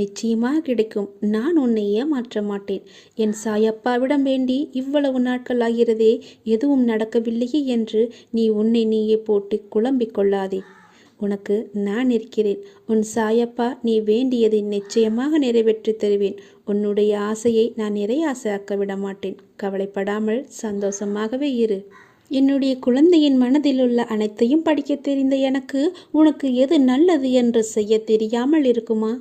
நிச்சயமாக கிடைக்கும். நான் உன்னை ஏமாற்ற மாட்டேன். என் சாயப்பாவிடம் வேண்டி இவ்வளவு நாட்கள் ஆகிறதே எதுவும் நடக்கவில்லையே என்று நீ உன்னை நீயே போட்டு குழம்பிக் கொள்ளாதே. உனக்கு நான் இருக்கிறேன். உன் சாயப்பா நீ வேண்டியதை நிச்சயமாக நிறைவேற்றி தருவேன். உன்னுடைய ஆசையை நான் நிறைய ஆசையாக்க விட மாட்டேன். கவலைப்படாமல் சந்தோஷமாகவே இரு. என்னுடைய குழந்தையின் மனதில் உள்ள அனைத்தையும் படிக்க தெரிந்த எனக்கு உனக்கு எது நல்லது என்று செய்ய தெரியாமல் இருக்குமா?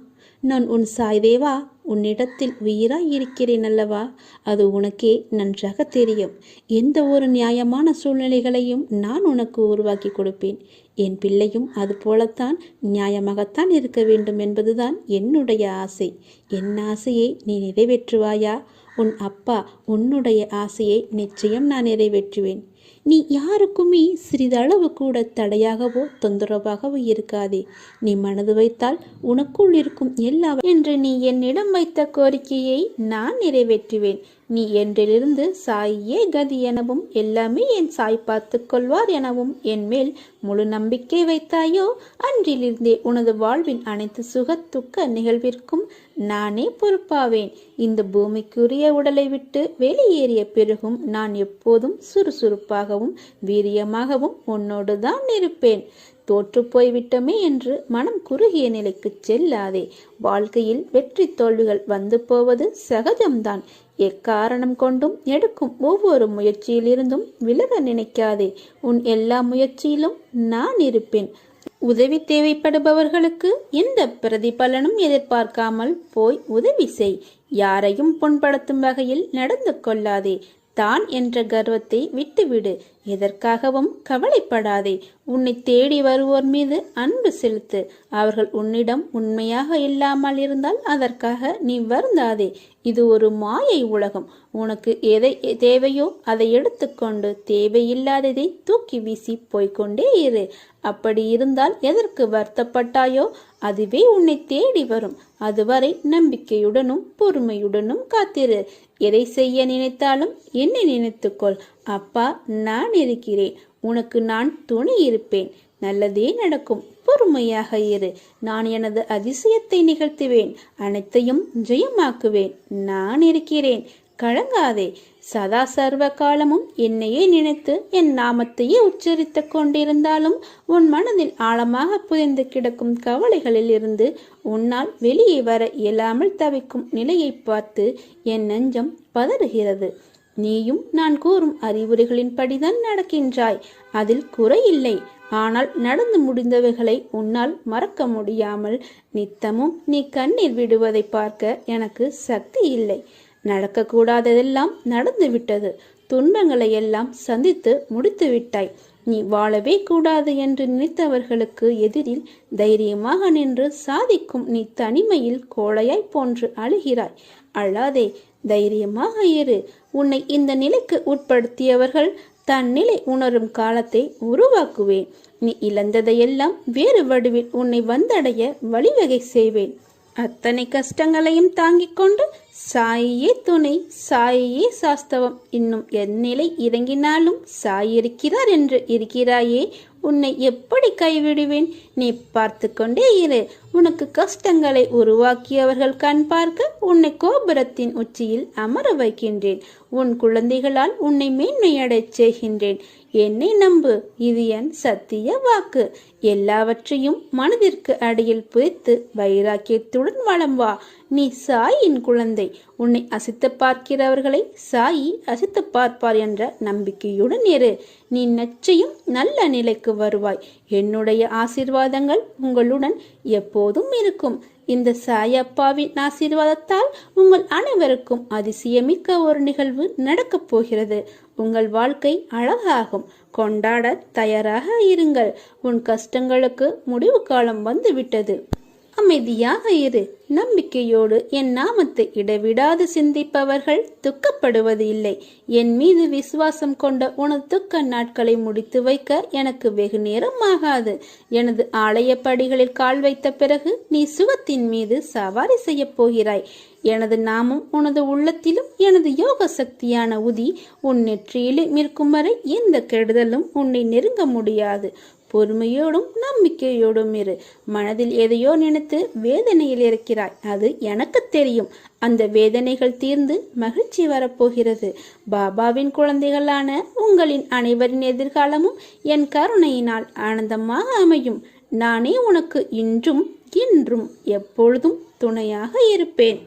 நான் உன் சாய்தேவா உன்னிடத்தில் உயிராய் இருக்கிறேன் அல்லவா? அது உனக்கே நன்றாக தெரியும். எந்த ஒரு நியாயமான சூழ்நிலைகளையும் நான் உனக்கு உருவாக்கி கொடுப்பேன். என் பிள்ளையும் அது போலத்தான் நியாயமாகத்தான் இருக்க வேண்டும் என்பதுதான் என்னுடைய ஆசை. என் ஆசையை நீ நிறைவேற்றுவாயா? உன் அப்பா உன்னுடைய ஆசையை நிச்சயம் நான் நிறைவேற்றுவேன். நீ யாருக்குமே சிறிதளவு கூட தடையாகவோ தொந்தரவாகவோ இருக்காதே. நீ மனது வைத்தால் உனக்குள் இருக்கும் எல்லா என்று நீ என்னிடம் வைத்த கோரிக்கையை நான் நிறைவேற்றுவேன். நீ என்றிலிருந்து சாயே கதி எனவும் எல்லாமே என் சாய் பார்த்து கொள்வார் எனவும் என் மேல் முழு நம்பிக்கை வைத்தாயோ? அன்றிலிருந்தே உனது வாழ்வின் அனைத்து சுக துக்க நிகழ்விற்கும் நானே பொறுப்பாவேன். இந்த பூமிக்குரிய உடலை விட்டு வெளியேறிய பிறகும் நான் எப்போதும் சுறுசுறுப்பாக சுறுசுறுப்பாகவும் வீரியமாகவும் உன்னோடு தான் இருப்பேன். தோற்று போய்விட்டோமே என்று மனம் குறுகிய நிலைக்கு செல்லாதே. வாழ்க்கையில் வெற்றி தோல்விகள் வந்து போவது சகஜம்தான். எக்காரணம் கொண்டும் எடுக்கும் ஒவ்வொரு முயற்சியிலிருந்தும் விலக நினைக்காதே. உன் எல்லா முயற்சியிலும் நான் இருப்பேன். உதவி தேவைப்படுபவர்களுக்கு எந்த பிரதிபலனும் எதிர்பார்க்காமல் போய் உதவி செய். யாரையும் புண்படுத்தும் வகையில் நடந்து கொள்ளாதே. தான் என்ற கர்வத்தை விட்டுவிடு. எதற்காகவும் கவலைப்படாதே. உன்னை தேடி வருவோர் மீது அன்பு செலுத்து. அவர்கள் உன்னிடம் உண்மையாக இல்லாமல் இருந்தால் அதற்காக நீ வருந்தாதே. இது ஒரு மாயை உலகம். உனக்கு எதை தேவையோ அதை எடுத்துக்கொண்டு தேவையில்லாததை தூக்கி வீசி போய்கொண்டே இரு. அப்படி இருந்தால் எதற்கு வருத்தப்பட்டாயோ அதுவே உன்னை தேடி வரும். அதுவரை நம்பிக்கையுடனும் பொறுமையுடனும் காத்திரு. எதை செய்ய நினைத்தாலும் என்னை நினைத்துக்கொள். அப்பா நான் இருக்கிறேன். உனக்கு நான் துணை இருப்பேன். நல்லதே நடக்கும். பொறுமையாக இரு. நான் எனது அதிசயத்தை நிகழ்த்துவேன். அனைத்தையும் ஜெயமாக்குவேன். நான் இருக்கிறேன். கலங்காதே. சதா சர்வ காலமும் என்னையே நினைத்து என் நாமத்தையே உச்சரித்துக் கொண்டிருந்தாலும் உன் மனதில் ஆழமாக புதைந்து கிடக்கும் கவலைகளில் இருந்து உன்னால் வெளியே வர இயலாமல் தவிக்கும் நிலையை பார்த்து என் நெஞ்சம் பதறுகிறது. நீயும் நான் கூறும் அறிவுரைகளின்படிதான் நடக்கின்றாய். அதில் குறையில்லை ஆனால் நடந்து முடிந்தவைகளை உன்னால் மறக்க முடியாமல் நித்தமும் நீ கண்ணீர் விடுவதை பார்க்க எனக்கு சக்தி இல்லை. நடக்கக்கூடாததெல்லாம் நடந்து விட்டது. துன்பங்களை எல்லாம் சந்தித்து முடித்து விட்டாய். நீ வாழவே கூடாது என்று நினைத்தவர்களுக்கு எதிரில் தைரியமாக நின்று சாதிக்கும் நீ தனிமையில் கோழையாய் போன்று அழுகிறாய். அழாதே தைரியமாக இரு. உன்னை இந்த நிலைக்கு உட்படுத்தியவர்கள் தன் நிலை உணரும் காலத்தை உருவாக்குவேன். நீ இழந்ததையெல்லாம் வேறு வடிவில் உன்னை வந்தடைய வழிவகை செய்வேன். அத்தனை கஷ்டங்களையும் தாங்கிக் கொண்டு சாயே துணை சாயே சாஸ்தவம். இன்னும் என் நிலை இறங்கினாலும் சாய் இருக்கிறார் என்று இருக்கிறாயே உன்னை எப்படி கைவிடுவேன்? நீ பார்த்து கொண்டே இரு. உனக்கு கஷ்டங்களை உருவாக்கியவர்கள் கண் பார்க்க உன்னை கோபுரத்தின் உச்சியில் அமர வைக்கின்றேன். உன் குழந்தைகளால் உன்னை மேன்மையடைச் செய்கின்றேன். என்னை நம்பு இது என் சத்திய வாக்கு. எல்லாவற்றையும் மனதிற்கு அடியில் புதைத்து வைராக்கியத்துடன் வளம் வா. நீ சாயின் குழந்தை. உன்னை அசித்து பார்க்கிறவர்களை சாயி அசித்து பார்ப்பார் என்ற நம்பிக்கையுடன் இரு. நீ நிச்சயம் நல்ல நிலைக்கு வருவாய். என்னுடைய ஆசிர்வாதங்கள் உங்களுடன் எப்போதும் இருக்கும். இந்த சாயப்பாவின் ஆசீர்வாதத்தால் உங்கள் அனைவருக்கும் அதிசயமிக்க ஒரு நிகழ்வு நடக்கப் போகிறது. உங்கள் வாழ்க்கை அழகாகும். கொண்டாட தயாராக இருங்கள். உன் கஷ்டங்களுக்கு முடிவு காலம் வந்துவிட்டது. அமைதியாக இரு. நம்பிக்கையோடு என் நாமத்தை இடைவிடாது சிந்திப்பவர்கள் துக்கப்படுவது இல்லை. என் மீது விசுவாசம் கொண்ட உனது துக்க நாட்களை முடித்து வைக்க எனக்கு வெகு நேரம் ஆகாது. எனது ஆலய படிகளில் கால் வைத்த பிறகு நீ சுகத்தின் மீது சவாரி செய்யப் போகிறாய். எனது நாமம் உனது உள்ளத்திலும் எனது யோக சக்தியான உதி உன் நெற்றியிலும் இருக்கும் வரை எந்த கெடுதலும் உன்னை நெருங்க முடியாது. பொறுமையோடும் நம்பிக்கையோடும் இரு. மனதில் எதையோ நினைத்து வேதனையில் இருக்கிறாய். அது எனக்கு தெரியும். அந்த வேதனைகள் தீர்ந்து மகிழ்ச்சி வரப்போகிறது. பாபாவின் குழந்தைகளான உங்களின் அனைவரின் எதிர்காலமும் என் கருணையினால் ஆனந்தமாக அமையும். நானே உனக்கு இன்றும் இன்றும் எப்பொழுதும் துணையாக இருப்பேன்.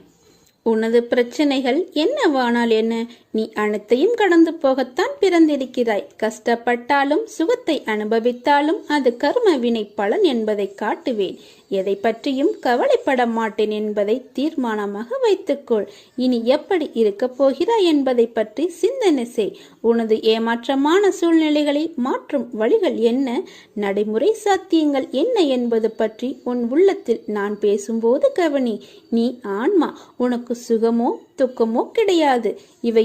உனது பிரச்சனைகள் என்னவானால் என்ன? நீ அனைத்தையும் கடந்து போகத்தான் பிறந்திருக்கிறாய். கஷ்டப்பட்டாலும் சுகத்தை அனுபவித்தாலும் அது கர்ம வினை பலன் என்பதை காட்டுவேன். எதை பற்றியும் கவலைப்பட மாட்டேன் என்பதை தீர்மானமாக வைத்துக்கொள். இனி எப்படி இருக்கப் போகிறாய் என்பதை பற்றி சிந்தனை செய். உனது ஏமாற்றமான சூழ்நிலைகளை மாற்றும் வழிகள் என்ன? நடைமுறை சாத்தியங்கள் என்ன என்பது பற்றி உன் உள்ளத்தில் நான் பேசும்போது கவனி. நீ ஆன்மா. உனக்கு சுகமோ துக்கமோ கிடையாது. இவை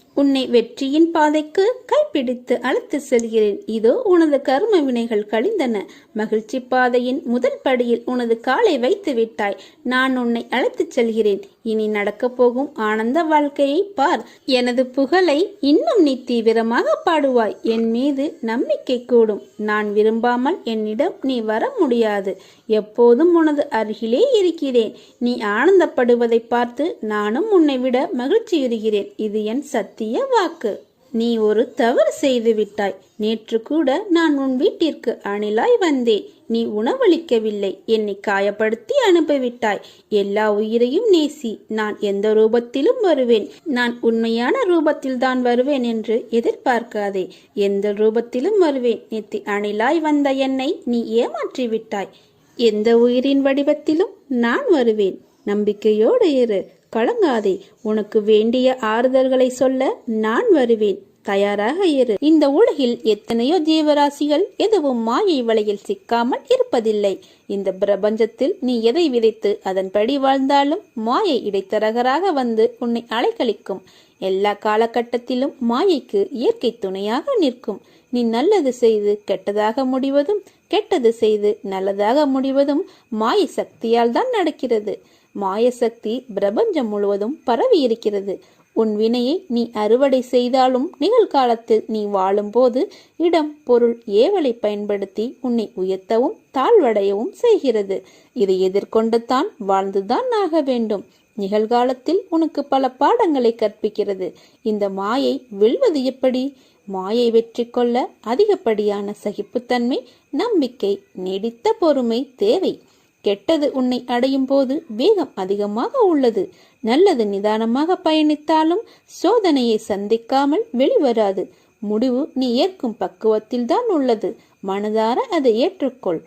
உன்னை வெற்றியின் பாதைக்கு கைப்பிடித்து அழைத்து செல்கிறேன். இதோ உனது கர்ம வினைகள் கழிந்தன. மகிழ்ச்சி பாதையின் முதல் படியில் உனது காலை வைத்து விட்டாய். நான் உன்னை அழைத்துச் செல்கிறேன். இனி நடக்கப் போகும் ஆனந்த வாழ்க்கையை பார். எனது புகழை இன்னும் நீ தீவிரமாக பாடுவாய். என் மீது நம்பிக்கை கூடும். நான் விரும்பாமல் என்னிடம் நீ வர முடியாது. எப்போதும் உனது அருகிலே இருக்கிறேன். நீ ஆனந்தப்படுவதை பார்த்து நானும் உன்னை விட மகிழ்ச்சியுறுகிறேன். இது என் சத்திய வாக்கு. நீ ஒரு தவறு செய்து விட்டாய். நேற்று கூட நான் உன் வீட்டிற்கு அணிலாய் வந்தேன். நீ உணவளிக்கவில்லை. என்னை காயப்படுத்தி அனுப்பிவிட்டாய். எல்லா உயிரையும் நேசி நான் எந்த ரூபத்திலும் வருவேன். நான் உண்மையான ரூபத்தில் தான் வருவேன் என்று எதிர்பார்க்காதே. எந்த ரூபத்திலும் வருவேன். நேற்று அணிலாய் வந்த என்னை நீ ஏமாற்றி விட்டாய். எந்த உயிரின் வடிவத்திலும் நான் வருவேன். நம்பிக்கையோடு இரு. கலங்காதே. உனக்கு வேண்டிய ஆறுதல்களை சொல்ல நான் வருவேன். தயாராக இரு. இந்த உலகில் எத்தனையோ ஜீவராசிகள் எதுவும் மாயை வலையில் சிக்காமல் இருப்பதில்லை. இந்த பிரபஞ்சத்தில் நீ எதை விதைத்து அதன்படி வாழ்ந்தாலும் மாயை இடைத்தரகராக வந்து உன்னை அலைக்கழிக்கும். எல்லா காலகட்டத்திலும் மாயைக்கு இயற்கை துணையாக நிற்கும். நீ நல்லது செய்து கெட்டதாக முடிவதும் கெட்டது செய்து நல்லதாக முடிவதும் மாயை சக்தியால் தான் நடக்கிறது. மாய சக்தி பிரபஞ்சம் முழுவதும் பரவி இருக்கிறது உன் வினையை நீ அறுவடை செய்தாலும் நிகழ்காலத்தில் நீ வாழும்போது இடம் பொருள் ஏவலை பயன்படுத்தி உன்னை உயர்த்தவும் தாழ்வடையவும் செய்கிறது. இதை எதிர்கொண்டு தான் வாழ்ந்துதான் ஆக வேண்டும். நிகழ்காலத்தில் உனக்கு பல பாடங்களை கற்பிக்கிறது. இந்த மாயை வெல்வது எப்படி? மாயை வெற்றி கொள்ள அதிகப்படியான சகிப்புத்தன்மை நம்பிக்கை நீடித்த பொறுமை தேவை. கெட்டது உன்னை அடையும் போது வேகம் அதிகமாக உள்ளது. நல்லது நிதானமாக பயணித்தாலும் சோதனையை சந்திக்காமல் வெளிவராது. முடிவு நீ ஏற்கும் பக்குவத்தில் தான் உள்ளது. மனதார அதை ஏற்றுக்கொள்.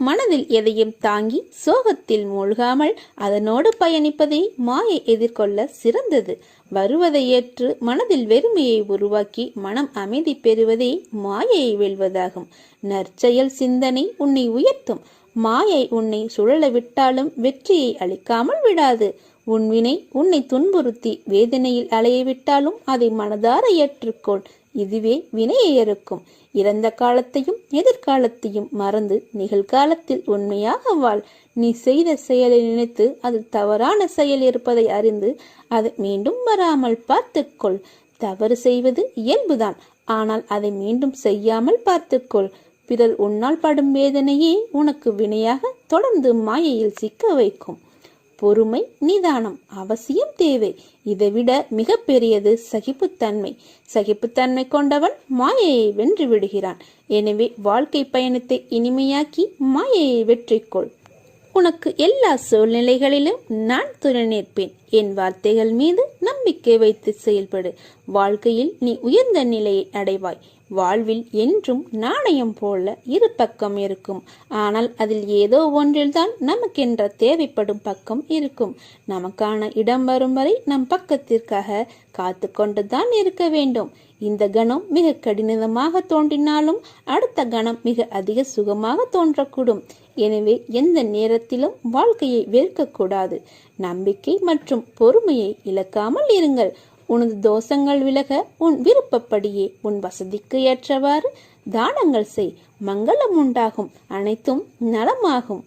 மனதில் எதையும் தாங்கி சோகத்தில் மூழ்காமல் அதனோடு பயணிப்பதே மாயை எதிர்கொள்ள சிறந்தது. வருவதை ஏற்று மனதில் வெறுமையை உருவாக்கி மனம் அமைதி பெறுவதே மாயையை வெல்வதாகும். நற்செயல் சிந்தனை உன்னை உயர்த்தும். மாயை உன்னை சுழல விட்டாலும் வெற்றியை அளிக்காமல் விடாது. உன் வினை உன்னை துன்புறுத்தி வேதனையில் அலைய விட்டாலும் அதை மனதார ஏற்றுக்கொள். இதுவே வினையை இருக்கும் இறந்த காலத்தையும் எதிர்காலத்தையும் மறந்து நிகழ்காலத்தில் உண்மையாக வாழ். நீ செய்த செயலை நினைத்து அது தவறான செயல் இருப்பதை அறிந்து அதை மீண்டும் வராமல் பார்த்துக்கொள். தவறு செய்வது இயல்புதான். ஆனால் அதை மீண்டும் செய்யாமல் பார்த்துக்கொள். பிறர் உன்னால் படும் வேதனையே உனக்கு வினையாக தொடர்ந்து மாயையில் சிக்க வைக்கும். பொறுமை நிதானம் அவசியம் தேவை. இதைவிட மிகப்பெரியது சகிப்புத்தன்மை. சகிப்புத்தன்மை கொண்டவன் மாயையை வென்று விடுகிறான். எனவே வாழ்க்கை பயணத்தை இனிமையாக்கி மாயையை வெற்றிக்கொள். உனக்கு எல்லா சூழ்நிலைகளிலும் நான் துணை நிற்பேன் என் வார்த்தைகள் மீது நம்பிக்கை வைத்து செயல்படு. வாழ்க்கையில் நீ உயர்ந்த நிலையை அடைவாய். வாழ்வில் என்றும் நாணயம் போல இரு பக்கம் இருக்கும். ஆனால் அதில் ஏதோ ஒன்றில்தான் நமக்கென்ற தேவைப்படும் பக்கம் இருக்கும். நமக்கான இடம் வரும் வரை நம் பக்கத்திற்காக காத்து கொண்டுதான் இருக்க வேண்டும். இந்த கணம் மிக கடினமாக தோன்றினாலும் அடுத்த கணம் மிக அதிக சுகமாக தோன்றக்கூடும். எனவே எந்த நேரத்திலும் வாழ்க்கையை வெறுக்கக்கூடாது. நம்பிக்கை மற்றும் பொறுமையை இழக்காமல் இருங்கள். உனது தோஷங்கள் விலக உன் விருப்பப்படியே உன் வசதிக்கு ஏற்றவாறு தானங்கள் செய். மங்களம் உண்டாகும். அனைத்தும் நலமாகும்.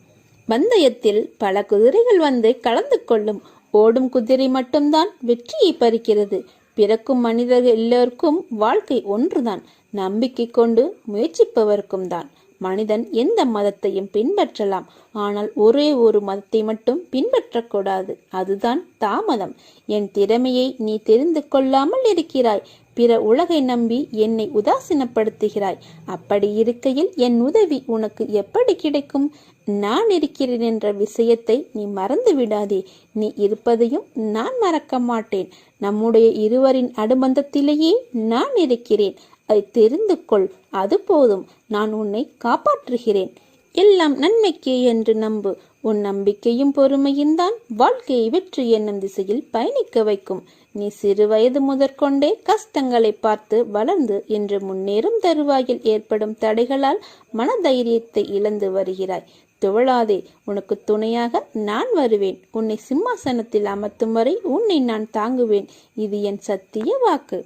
பந்தயத்தில் பல குதிரைகள் வந்து கலந்து கொள்ளும். ஓடும் குதிரை மட்டும்தான் வெற்றியை பறிக்கிறது. பிறக்கும் மனிதர்கள் எல்லோருக்கும் வாழ்க்கை ஒன்றுதான். நம்பிக்கை கொண்டு முயற்சிப்பவருக்கும் தான். மனிதன் எந்த மதத்தையும் பின்பற்றலாம். ஆனால் ஒரே ஒரு மதத்தை மட்டும் பின்பற்றக்கூடாது. அதுதான் தாமதம். என் திறமையை நீ தெரிந்து கொள்ளாமல் இருக்கிறாய். பிற உலகை நம்பி என்னை உதாசீனப்படுத்துகிறாய். அப்படி இருக்கையில் என் உதவி உனக்கு எப்படி கிடைக்கும்? நான் இருக்கிறேன் என்ற விஷயத்தை நீ மறந்து விடாதே. நீ இருப்பதையும் நான் மறக்க மாட்டேன். நம்முடைய இருவரின் அனுபந்தத்திலேயே நான் இருக்கிறேன். அதை தெரிந்து கொள் அது போதும். நான் உன்னை காப்பாற்றுகிறேன். எல்லாம் நன்மைக்கே என்று நம்பு. உன் நம்பிக்கையும் பொறுமையும் தான் வாழ்க்கையை வெற்றி என்னும் திசையில் பயணிக்க வைக்கும். நீ சிறு வயது முதற்கொண்டே கஷ்டங்களை பார்த்து வளர்ந்து இன்று முன்னேறும் தருவாயில் ஏற்படும் தடைகளால் மனதைரியத்தை இழந்து வருகிறாய். துவளாதே உனக்கு துணையாக நான் வருவேன். உன்னை சிம்மாசனத்தில் அமர்த்தும் வரை உன்னை நான் தாங்குவேன். இது என் சத்திய வாக்கு.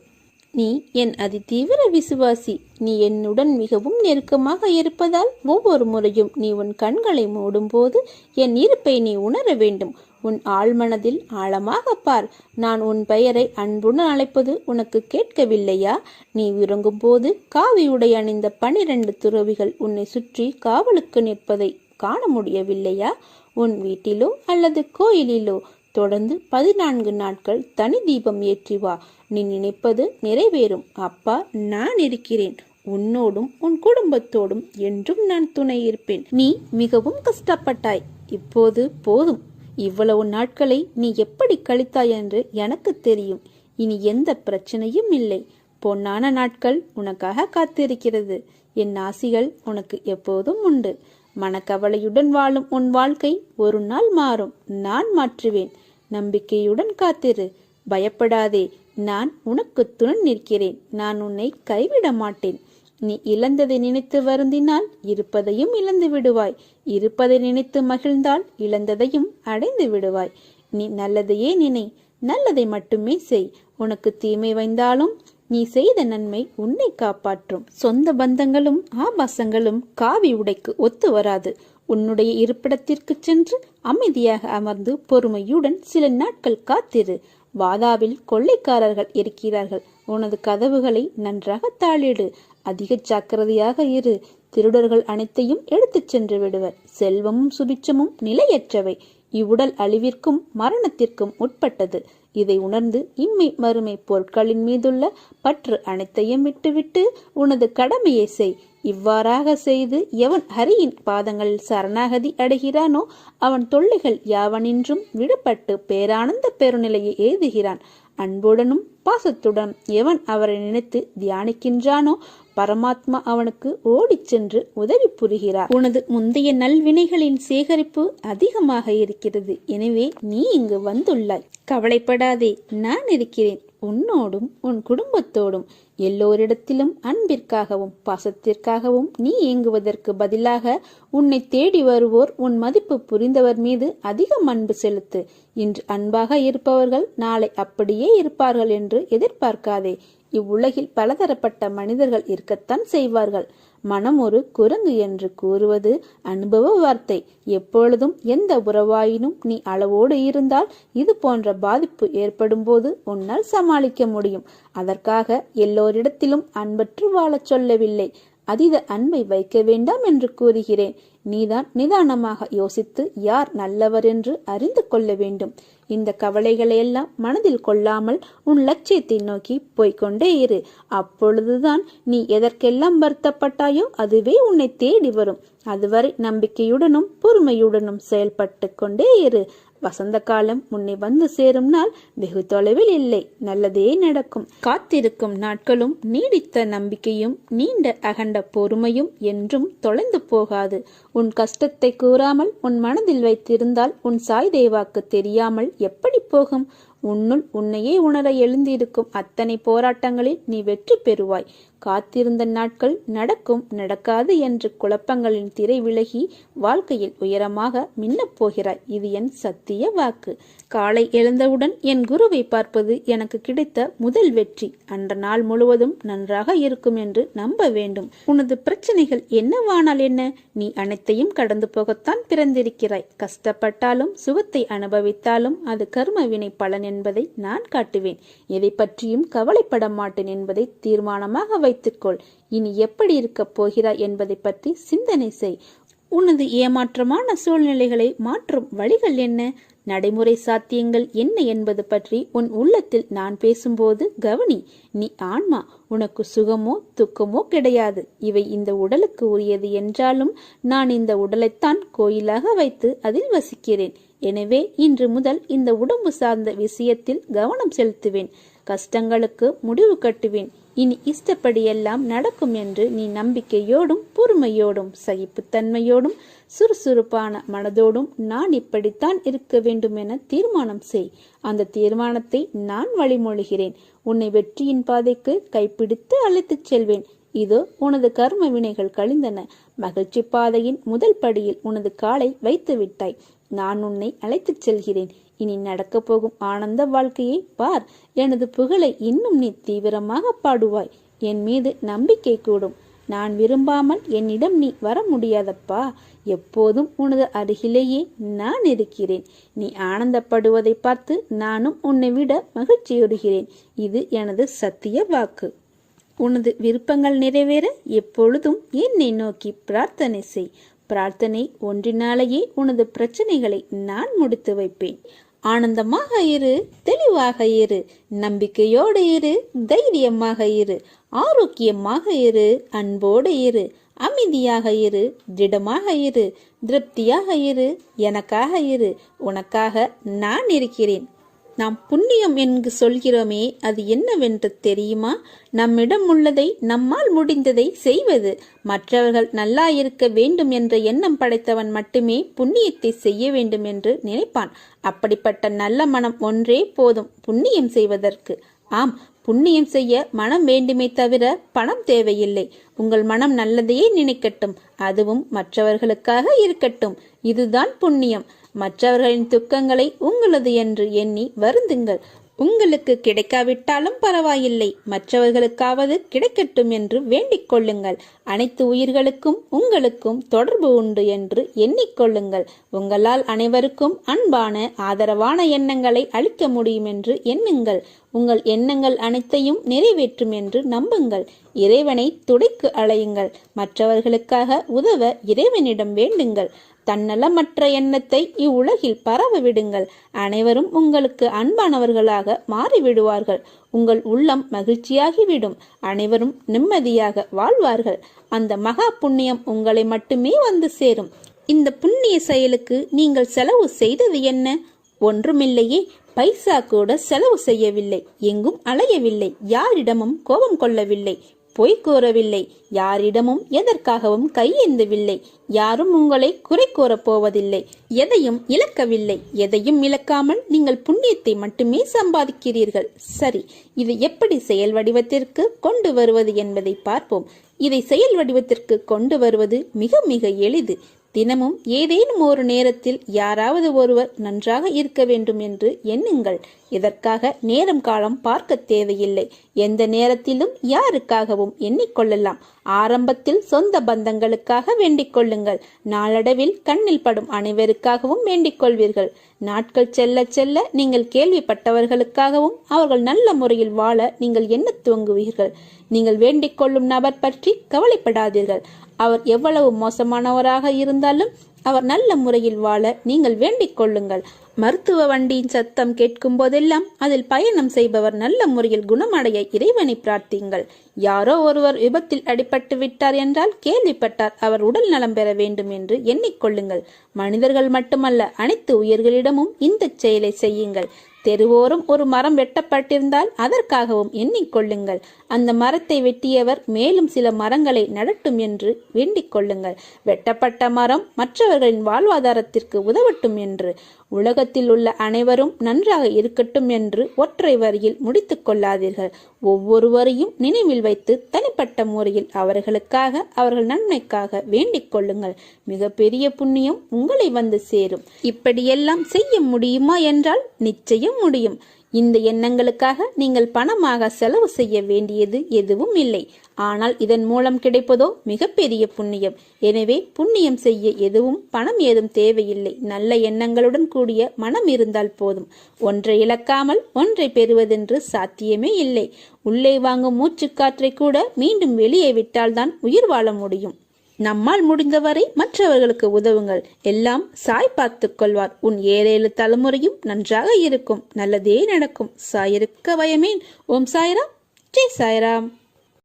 நீ என் அதி தீவிர விசுவாசி. நீ என்னுடன் மிகவும் நெருக்கமாக இருப்பதால் ஒவ்வொரு முறையும் நீ உன் கண்களை மூடும்போது என் இருப்பை நீ உணர வேண்டும். உன் ஆழ்மனதில் ஆழமாக பார். நான் உன் பெயரை அன்புடன் அழைப்பது உனக்கு கேட்கவில்லையா? நீ உறங்கும் போது காவி உடை அணிந்த பனிரெண்டு துறவிகள் உன்னை சுற்றி காவலுக்கு நிற்பதை காண முடியவில்லையா? உன் வீட்டிலோ அல்லது கோயிலிலோ தொடர்ந்து பதினான்கு நாட்கள் தனி தீபம் ஏற்றி வா. நீ நினைப்பது நிறைவேறும். அப்பா நான் இருக்கிறேன். உன்னோடும் உன் குடும்பத்தோடும் என்றும் நான் துணை இருப்பேன். நீ மிகவும் கஷ்டப்பட்டாய். இப்போது போதும். இவ்வளவு நாட்களை நீ எப்படி கழித்தாய் என்று எனக்கு தெரியும். இனி எந்த பிரச்சனையும் இல்லை. பொன்னான நாட்கள் உனக்காக காத்திருக்கிறது. என் ஆசிகள் உனக்கு எப்போதும் உண்டு. மனக்கவலையுடன் வாழும் உன் வாழ்க்கை ஒரு நாள் மாறும். நான் மாற்றுவேன். நம்பிக்கையுடன் காத்திரு. பயப்படாதே. நான் உனக்கு துணை நிற்கிறேன். நான் உன்னை கைவிட மாட்டேன். நீ இழந்ததை நினைத்து வருந்தினால் இருப்பதையும் இழந்து விடுவாய். இருப்பதை நினைத்து மகிழ்ந்தால் இழந்ததையும் அடைந்து விடுவாய். நீ நல்லதையே நினை. நல்லதை மட்டுமே செய். உனக்கு தீமை வைந்தாலும் நீ செய்த நன்மை உன்னை காப்பாற்றும். சொந்த பந்தங்களும் ஆபாசங்களும் காவி உடைக்கு ஒத்து வராது. உன்னுடைய இருப்பிடத்திற்கு சென்று அமைதியாக அமர்ந்து பொறுமையுடன் சில நாட்கள் காத்திரு. வாதாவில் கொள்ளைக்காரர்கள் இருக்கிறார்கள். உனது கதவுகளை நன்றாக தாளிடு. அதிக ஜாக்கிரதையாக இரு. திருடர்கள் அனைத்தையும் எடுத்துச் சென்று விடுவர். செல்வமும் சுபிச்சமும் நிலையற்றவை. இவ்வுடல் அழிவிற்கும் மரணத்திற்கும் உட்பட்டது. இதை உணர்ந்து இம்மை மறுமை பொருட்களின் மீதுள்ள பற்று அனைத்தையும் விட்டுவிட்டு உனது கடமையை செய். இவ்வாறாக செய்து எவன் ஹரியின் பாதங்கள் சரணாகதி அடைகிறானோ அவன் தொல்லைகள் யாவனின்றும் விடுபட்டு பேரானந்த பெருநிலையை எழுதுகிறான். அன்புடனும் பாசத்துடன் எவன் அவரை நினைத்து தியானிக்கின்றானோ பரமாத்மா அவனுக்கு ஓடிச் சென்று உதவி புரிகிறார். உனது முந்தைய நல்வினைகளின் சேகரிப்பு அதிகமாக இருக்கிறது. எனவே நீ இங்கு வந்துள்ளாய். கவலைப்படாதே நான் இருக்கிறேன். உன்னோடும் உன் குடும்பத்தோடும் எல்லோரிடத்திலும் அன்பிற்காகவும் பாசத்திற்காகவும் நீ இயங்குவதற்கு பதிலாக உன்னை தேடி வருவோர் உன் மதிப்பு புரிந்தவர் மீது அதிகம் அன்பு செலுத்து. இன்று அன்பாக இருப்பவர்கள் நாளை அப்படியே இருப்பார்கள் என்று எதிர்பார்க்காதே. இவ்வுலகில் பலதரப்பட்ட மனிதர்கள் இருக்கத்தான் செய்வார்கள். மனம் ஒரு குரங்கு என்று கூறுவது அனுபவ வார்த்தை. எப்பொழுதும் எந்த உறவாயினும் நீ அளவோடு இருந்தால் இது போன்ற பாதிப்பு ஏற்படும்போது உன்னால் சமாளிக்க முடியும். அதற்காக எல்லோரிடத்திலும் அன்பற்று வாழச் சொல்லவில்லை. அதீத அன்பை வைக்க வேண்டாம் என்று கூறுகிறேன். நீதான் நிதானமாக யோசித்து யார் நல்லவர் என்று அறிந்து கொள்ள வேண்டும். இந்த கவலைகளை எல்லாம் மனதில் கொள்ளாமல் உன் லட்சியத்தை நோக்கி போய்கொண்டே இரு. அப்பொழுதுதான் நீ எதற்கெல்லாம் வருத்தப்பட்டாயோ அதுவே உன்னை தேடி வரும். அதுவரை நம்பிக்கையுடனும் பொறுமையுடனும் செயல்பட்டு கொண்டே இரு. வசந்த காலம் முன்னே வந்து சேரும் நாள் வெகு தொலைவில் இல்லை. நல்லதே நடக்கும். காத்திருக்கும் நாட்களும் நீடித்த நம்பிக்கையும் நீண்ட அகண்ட பொறுமையும் என்றும் தொலைந்து போகாது. உன் கஷ்டத்தை கூறாமல் உன் மனதில் வைத்திருந்தால் உன் சாய் தேவாக்கு தெரியாமல் எப்படி போகும்? உன்னுள் உன்னையே உணர எழுந்திருக்கும் அத்தனை போராட்டங்களில் நீ வெற்றி பெறுவாய். காத்திருந்த நாட்கள் நடக்கும் நடக்காது என்று குழப்பங்களின் திரை விலகி வாழ்க்கையில் உயரமாக மின்னப் போகிறாய். இது என் சத்திய வாக்கு. காலை எழுந்தவுடன் என் குருவை பார்ப்பது எனக்கு கிடைத்த முதல் வெற்றி. அன்ற நாள் முழுவதும் நன்றாக இருக்கும் என்று நம்ப வேண்டும். உனது பிரச்சனைகள் என்னவானால் என்ன? நீ அனைத்தையும் கடந்து போகத்தான் பிறந்திருக்கிறாய். கஷ்டப்பட்டாலும் சுகத்தை அனுபவித்தாலும் அது கர்மவினை பலன் என்பதை நான் காட்டுவேன். எதை பற்றியும் கவலைப்பட மாட்டேன் என்பதை தீர்மானமாக வைத்துக்கொள். இனி எப்படி இருக்கப் போகிறாய் என்பதை பற்றி சிந்தனை செய். உனது ஏமாற்றமான சூழ்நிலைகளை மாற்றும் வழிகள் என்ன? நடைமுறை சாத்தியங்கள் என்ன என்பது பற்றி உன் உள்ளத்தில் நான் பேசும்போது கவனி. நீ ஆன்மா. உனக்கு சுகமோ துக்கமோ கிடையாது. இவை இந்த உடலுக்கு உரியது என்றாலும் நான் இந்த உடலைத்தான் கோயிலாக வைத்து அதில் வசிக்கிறேன். எனவே இன்று முதல் இந்த உடம்பு சார்ந்த விஷயத்தில் கவனம் செலுத்துவேன். கஷ்டங்களுக்கு முடிவு கட்டுவேன். இனி இஷ்டப்படியெல்லாம் நடக்கும் என்று நீ நம்பிக்கையோடும் பொறுமையோடும் சகிப்புத்தன்மையோடும் சுறுசுறுப்பான மனதோடும் நான் இப்படித்தான் இருக்க வேண்டும் என தீர்மானம் செய். அந்த தீர்மானத்தை நான் வழிமொழிகிறேன். உன்னை வெற்றியின் பாதைக்கு கைப்பிடித்து அழைத்துச் செல்வேன். இதோ உனது கர்ம வினைகள் கழிந்தன. மகிழ்ச்சி பாதையின் முதல் படியில் உனது காலை வைத்து விட்டாய் நான் உன்னை அழைத்துச் செல்கிறேன். இனி நடக்கப் போகும் ஆனந்த வாழ்க்கையை பார். எனது புகழை இன்னும் நீ தீவிரமாக பாடுவாய். என் மீது நம்பிக்கை கூடும். நான் விரும்பாமல் என்னிடம் நீ வர முடியாதப்பா. எப்போதும் உனது அருகிலேயே நான் இருக்கிறேன். நீ ஆனந்தப்படுவதை பார்த்து நானும் உன்னை விட மகிழ்ச்சியுறுகிறேன் இது எனது சத்திய வாக்கு. உனது விருப்பங்கள் நிறைவேற எப்பொழுதும் என்னை நோக்கி பிரார்த்தனை செய். பிரார்த்தனை ஒன்றினாலேயே உனது பிரச்சனைகளை நான் முடித்து வைப்பேன். ஆனந்தமாக இரு தெளிவாக இரு நம்பிக்கையோடு இரு தைரியமாக இரு ஆரோக்கியமாக இரு அன்போடு இரு அமைதியாக இரு திடமாக இரு திருப்தியாக இரு எனக்காக இரு உனக்காக நான் இருக்கிறேன். நாம் புண்ணியம் என்று சொல்கிறோமே அது என்னவென்று தெரியுமா? நம்மிடம் உள்ளதை நம்மால் முடிந்ததை செய்வது. மற்றவர்கள் நல்லா இருக்க வேண்டும் என்ற எண்ணம் படைத்தவன் மட்டுமே புண்ணியத்தை செய்ய வேண்டும் என்று நினைப்பான். அப்படிப்பட்ட நல்ல மனம் ஒன்றே போதும் புண்ணியம் செய்வதற்கு. ஆம் புண்ணியம் செய்ய மனம் வேண்டுமே தவிர பணம் தேவையில்லை. உங்கள் மனம் நல்லதையே நினைக்கட்டும். அதுவும் மற்றவர்களுக்காக இருக்கட்டும். இதுதான் புண்ணியம். மற்றவர்களின் துக்கங்களை உங்களது என்று எண்ணி வருந்துங்கள். உங்களுக்கு கிடைக்காவிட்டாலும் பரவாயில்லை. மற்றவர்களுக்காவது கிடைக்கட்டும் என்று வேண்டிக் கொள்ளுங்கள். அனைத்து உயிர்களுக்கும் உங்களுக்கும் தொடர்பு உண்டு என்று எண்ணிக்கொள்ளுங்கள் உங்களால் அனைவருக்கும் அன்பான ஆதரவான எண்ணங்களை அளிக்க முடியும் என்று எண்ணுங்கள். உங்கள் எண்ணங்கள் அனைத்தையும் நிறைவேற்றும் என்று நம்புங்கள். இறைவனை துடைக்கு அலையுங்கள். மற்றவர்களுக்காக உதவ இறைவனிடம் வேண்டுங்கள். தன்னலமற்ற எண்ணத்தை இவ்வுலகில் பரவ விடுங்கள் அனைவரும் உங்களுக்கு அன்பானவர்களாக மாறிவிடுவார்கள். உங்கள் உள்ளம் மகிழ்ச்சியாகிவிடும். அனைவரும் நிம்மதியாக வாழ்வார்கள். அந்த மகா புண்ணியம் உங்களை மட்டுமே வந்து சேரும். இந்த புண்ணிய செயலுக்கு நீங்கள் செலவு செய்தது என்ன? ஒன்றுமில்லையே. பைசா கூட செலவு செய்யவில்லை. எங்கும் அலையவில்லை. யாரிடமும் கோபம் கொள்ளவில்லை. பொய் கூறவில்லை. யாரிடமும் எதற்காகவும் கையேந்தவில்லை யாரும் உங்களை குறை கூறப் போவதில்லை. எதையும் இழக்கவில்லை. எதையும் இழக்காமல் நீங்கள் புண்ணியத்தை மட்டுமே சம்பாதிக்கிறீர்கள். சரி இது எப்படி செயல் வடிவத்திற்கு கொண்டு வருவது என்பதை பார்ப்போம். இதை செயல் வடிவத்திற்கு கொண்டு வருவது மிக மிக எளிது. தினமும் ஏதேனும் ஒரு நேரத்தில் யாராவது ஒருவர் நன்றாக இருக்க வேண்டும் என்று எண்ணுங்கள். இதற்காக நேரம் காலம் பார்க்க தேவையில்லை. எந்த நேரத்திலும் யாருக்காகவும் எண்ணிக்கொள்ளலாம். ஆரம்பத்தில் சொந்த பந்தங்களுக்காக வேண்டிக் கொள்ளுங்கள் நாளடைவில் கண்ணில் படும் அனைவருக்காகவும் வேண்டிக் கொள்வீர்கள் நாட்கள் செல்ல செல்ல நீங்கள் கேள்விப்பட்டவர்களுக்காகவும் அவர்கள் நல்ல முறையில் வாழ நீங்கள் எண்ண துவங்குவீர்கள். நீங்கள் வேண்டிக் கொள்ளும் நபர் பற்றி கவலைப்படாதீர்கள். அவர் எவ்வளவு மோசமானவராக இருந்தாலும் அவர் நல்ல முறையில் வாழ நீங்கள் வேண்டிக் கொள்ளுங்கள் மருத்துவ வண்டியின் சத்தம் கேட்கும் போதெல்லாம் அதில் பயணம் செய்பவர் நல்ல முறையில் குணமடைய இறைவனை பிரார்த்திங்கள் யாரோ ஒருவர் விபத்தில் அடிபட்டு விட்டார் என்றால் கேள்விப்பட்டார் அவர் உடல் நலம் பெற வேண்டும் என்று எண்ணிக்கொள்ளுங்கள். மனிதர்கள் மட்டுமல்ல அனைத்து உயிர்களிடமும் இந்த செயலை செய்யுங்கள். தெருவோரம் ஒரு மரம் வெட்டப்பட்டிருந்தால் அதற்காகவும் எண்ணிக்கொள்ளுங்கள். அந்த மரத்தை வெட்டியவர் மேலும் சில மரங்களை நடட்டும் என்று வேண்டிக் கொள்ளுங்கள். வெட்டப்பட்ட மரம் மற்றவர்களின் வாழ்வாதாரத்திற்கு உதவட்டும் என்று உலகத்தில் உள்ள அனைவரும் நன்றாக இருக்கட்டும் என்று ஒற்றை வரியில் முடித்துக் கொள்ளாதீர்கள். ஒவ்வொருவரையும் நினைவில் வைத்து தனிப்பட்ட முறையில் அவர்களுக்காக அவர்கள் நன்மைக்காக வேண்டிக் கொள்ளுங்கள். மிகப்பெரிய புண்ணியம் உங்களை வந்து சேரும். இப்படியெல்லாம் செய்ய முடியுமா என்றால் நிச்சயம் முடியும். இந்த எண்ணங்களுக்காக நீங்கள் பணமாக செலவு செய்ய வேண்டியது எதுவும் இல்லை. ஆனால் இதன் மூலம் கிடைப்பதோ மிகப்பெரிய புண்ணியம். எனவே புண்ணியம் செய்ய எதுவும் பணம் ஏதும் தேவையில்லை. நல்ல எண்ணங்களுடன் கூடிய மனம் இருந்தால் போதும். ஒன்றை இழக்காமல் ஒன்றை பெறுவதென்று சாத்தியமே இல்லை. உள்ளே வாங்கும் மூச்சுக்காற்றை கூட மீண்டும் வெளியே விட்டால்தான் உயிர் வாழ முடியும். நம்மால் முடிந்தவரை மற்றவர்களுக்கு உதவுங்கள். எல்லாம் சாய் பார்த்துக் கொள்வார். உன் ஏழேழு தலைமுறையும் நன்றாக இருக்கும். நல்லதே நடக்கும். சாயிருக்க பயமேன் ஓம் சாய்ராம். ஜெய் சாய்ராம்.